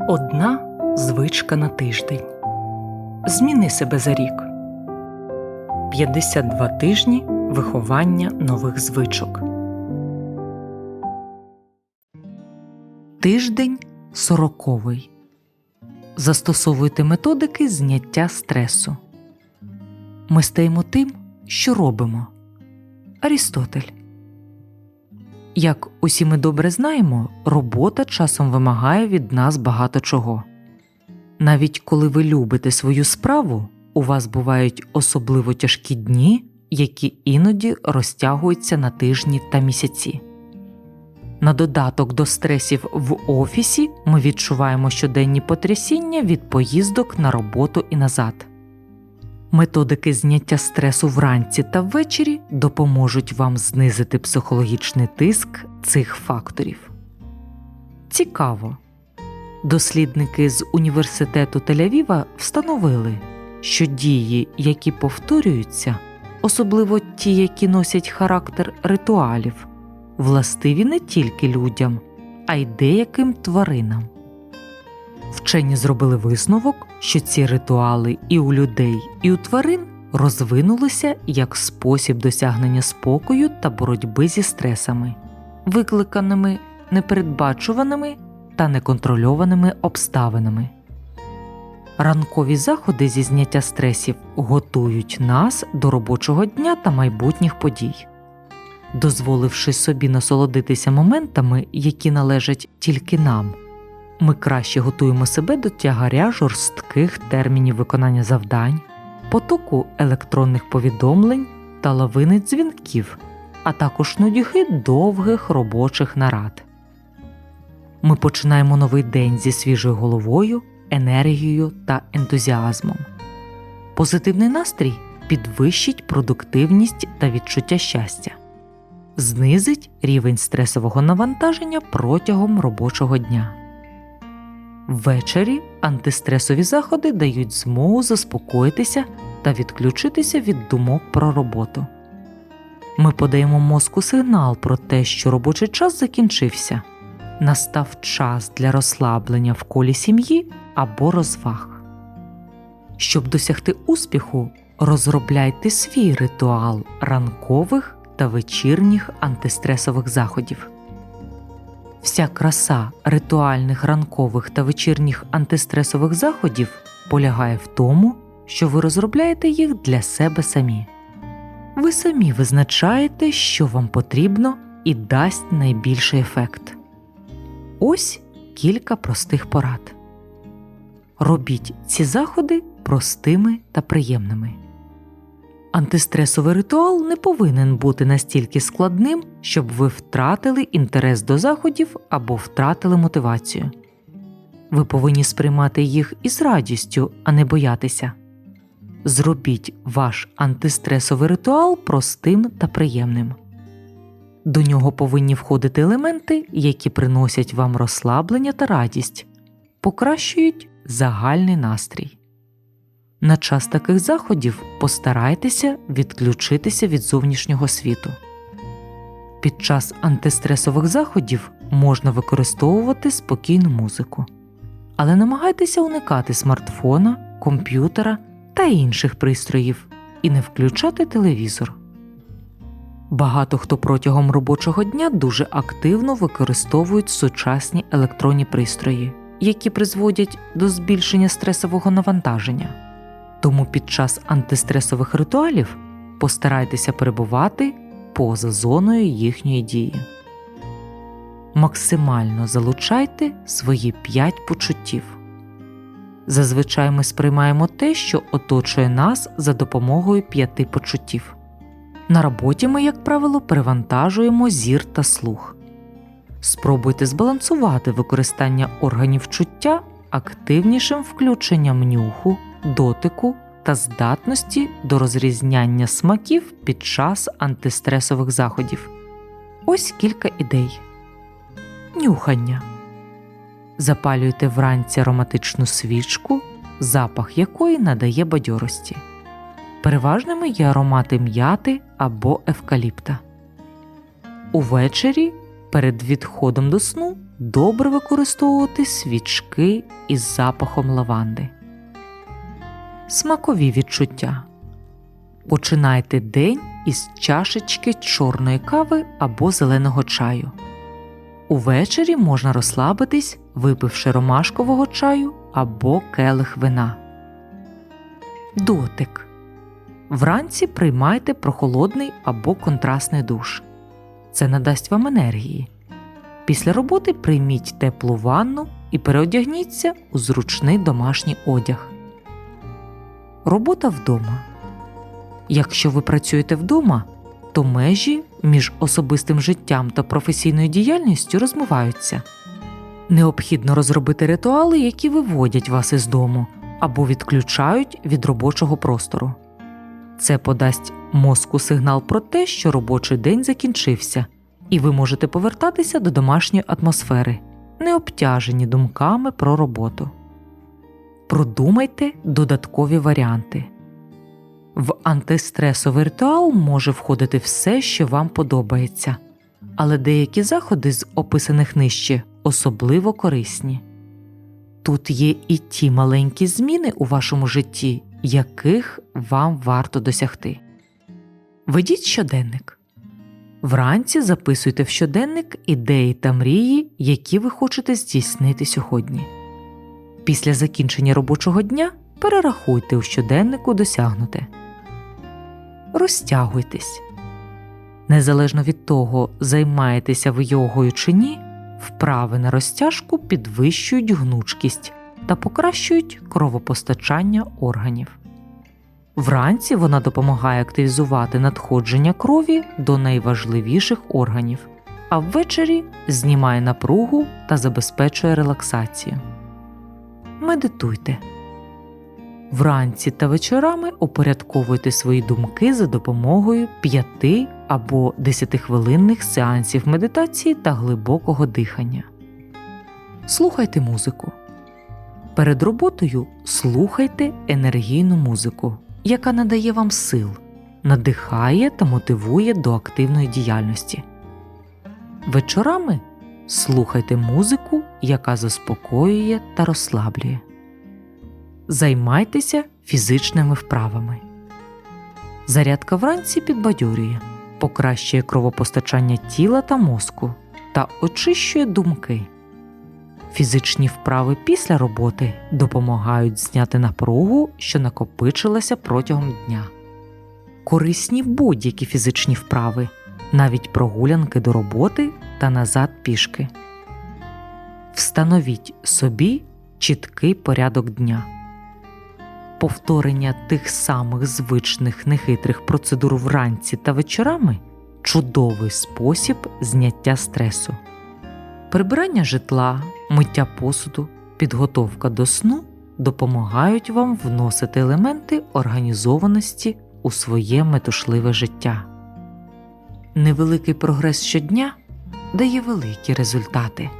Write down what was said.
Одна звичка на тиждень. Зміни себе за рік. 52 тижні виховання нових звичок. Тиждень сороковий. Застосовуйте методики зняття стресу. Ми стаємо тим, що робимо. Арістотель. Як усі ми добре знаємо, робота часом вимагає від нас багато чого. Навіть коли ви любите свою справу, у вас бувають особливо тяжкі дні, які іноді розтягуються на тижні та місяці. На додаток до стресів в офісі ми відчуваємо щоденні потрясіння від поїздок на роботу і назад. Методики зняття стресу вранці та ввечері допоможуть вам знизити психологічний тиск цих факторів. Цікаво. Дослідники з університету Тель-Авіва встановили, що дії, які повторюються, особливо ті, які носять характер ритуалів, властиві не тільки людям, а й деяким тваринам. Вчені зробили висновок, що ці ритуали і у людей, і у тварин розвинулися як спосіб досягнення спокою та боротьби зі стресами, викликаними непередбачуваними та неконтрольованими обставинами. Ранкові заходи зі зняття стресів готують нас до робочого дня та майбутніх подій. Дозволивши собі насолодитися моментами, які належать тільки нам, ми краще готуємо себе до тягаря жорстких термінів виконання завдань, потоку електронних повідомлень та лавини дзвінків, а також нудьги довгих робочих нарад. Ми починаємо новий день зі свіжою головою, енергією та ентузіазмом. Позитивний настрій підвищить продуктивність та відчуття щастя, знизить рівень стресового навантаження протягом робочого дня. Ввечері антистресові заходи дають змогу заспокоїтися та відключитися від думок про роботу. Ми подаємо мозку сигнал про те, що робочий час закінчився, настав час для розслаблення в колі сім'ї або розваг. Щоб досягти успіху, розробляйте свій ритуал ранкових та вечірніх антистресових заходів. Вся краса ритуальних ранкових та вечірніх антистресових заходів полягає в тому, що ви розробляєте їх для себе самі. Ви самі визначаєте, що вам потрібно і дасть найбільший ефект. Ось кілька простих порад. Робіть ці заходи простими та приємними. Антистресовий ритуал не повинен бути настільки складним, щоб ви втратили інтерес до заходів або втратили мотивацію. Ви повинні сприймати їх із радістю, а не боятися. Зробіть ваш антистресовий ритуал простим та приємним. До нього повинні входити елементи, які приносять вам розслаблення та радість, покращують загальний настрій. На час таких заходів постарайтеся відключитися від зовнішнього світу. Під час антистресових заходів можна використовувати спокійну музику, але намагайтеся уникати смартфона, комп'ютера та інших пристроїв і не включати телевізор. Багато хто протягом робочого дня дуже активно використовують сучасні електронні пристрої, які призводять до збільшення стресового навантаження. Тому під час антистресових ритуалів постарайтеся перебувати поза зоною їхньої дії. Максимально залучайте свої п'ять почуттів. Зазвичай ми сприймаємо те, що оточує нас за допомогою п'яти почуттів. На роботі ми, як правило, перевантажуємо зір та слух. Спробуйте збалансувати використання органів чуття активнішим включенням нюху, дотику та здатності до розрізняння смаків під час антистресових заходів. Ось кілька ідей. Нюхання. Запалюйте вранці ароматичну свічку, запах якої надає бадьорості. Переважними є аромати м'яти або евкаліпта. Увечері перед відходом до сну добре використовувати свічки із запахом лаванди. Смакові відчуття. Починайте день із чашечки чорної кави або зеленого чаю. Увечері можна розслабитись, випивши ромашкового чаю або келих вина. Дотик. Вранці приймайте прохолодний або контрастний душ. Це надасть вам енергії. Після роботи прийміть теплу ванну і переодягніться у зручний домашній одяг. Робота вдома. Якщо ви працюєте вдома, то межі між особистим життям та професійною діяльністю розмиваються. Необхідно розробити ритуали, які виводять вас із дому або відключають від робочого простору. Це подасть мозку сигнал про те, що робочий день закінчився, і ви можете повертатися до домашньої атмосфери, не обтяжені думками про роботу. Продумайте додаткові варіанти. В антистресовий ритуал може входити все, що вам подобається, але деякі заходи з описаних нижче особливо корисні. Тут є і ті маленькі зміни у вашому житті, яких вам варто досягти. Ведіть щоденник. Вранці записуйте в щоденник ідеї та мрії, які ви хочете здійснити сьогодні. Після закінчення робочого дня перерахуйте у щоденнику досягнуте. Розтягуйтесь. Незалежно від того, займаєтеся ви йогою чи ні, вправи на розтяжку підвищують гнучкість та покращують кровопостачання органів. Вранці вона допомагає активізувати надходження крові до найважливіших органів, а ввечері знімає напругу та забезпечує релаксацію. Медитуйте. Вранці та вечорами упорядковуйте свої думки за допомогою 5 або 10 хвилинних сеансів медитації та глибокого дихання. Слухайте музику. Перед роботою слухайте енергійну музику, яка надає вам сил, надихає та мотивує до активної діяльності. Вечорами слухайте музику, яка заспокоює та розслаблює. Займайтеся фізичними вправами. Зарядка вранці підбадьорює, покращує кровопостачання тіла та мозку та очищує думки. Фізичні вправи після роботи допомагають зняти напругу, що накопичилася протягом дня. Корисні будь-які фізичні вправи, навіть прогулянки до роботи та назад пішки. Встановіть собі чіткий порядок дня. Повторення тих самих звичних нехитрих процедур вранці та вечорами чудовий спосіб зняття стресу. Прибирання житла, миття посуду, підготовка до сну допомагають вам вносити елементи організованості у своє метушливе життя. Невеликий прогрес щодня дає великі результати.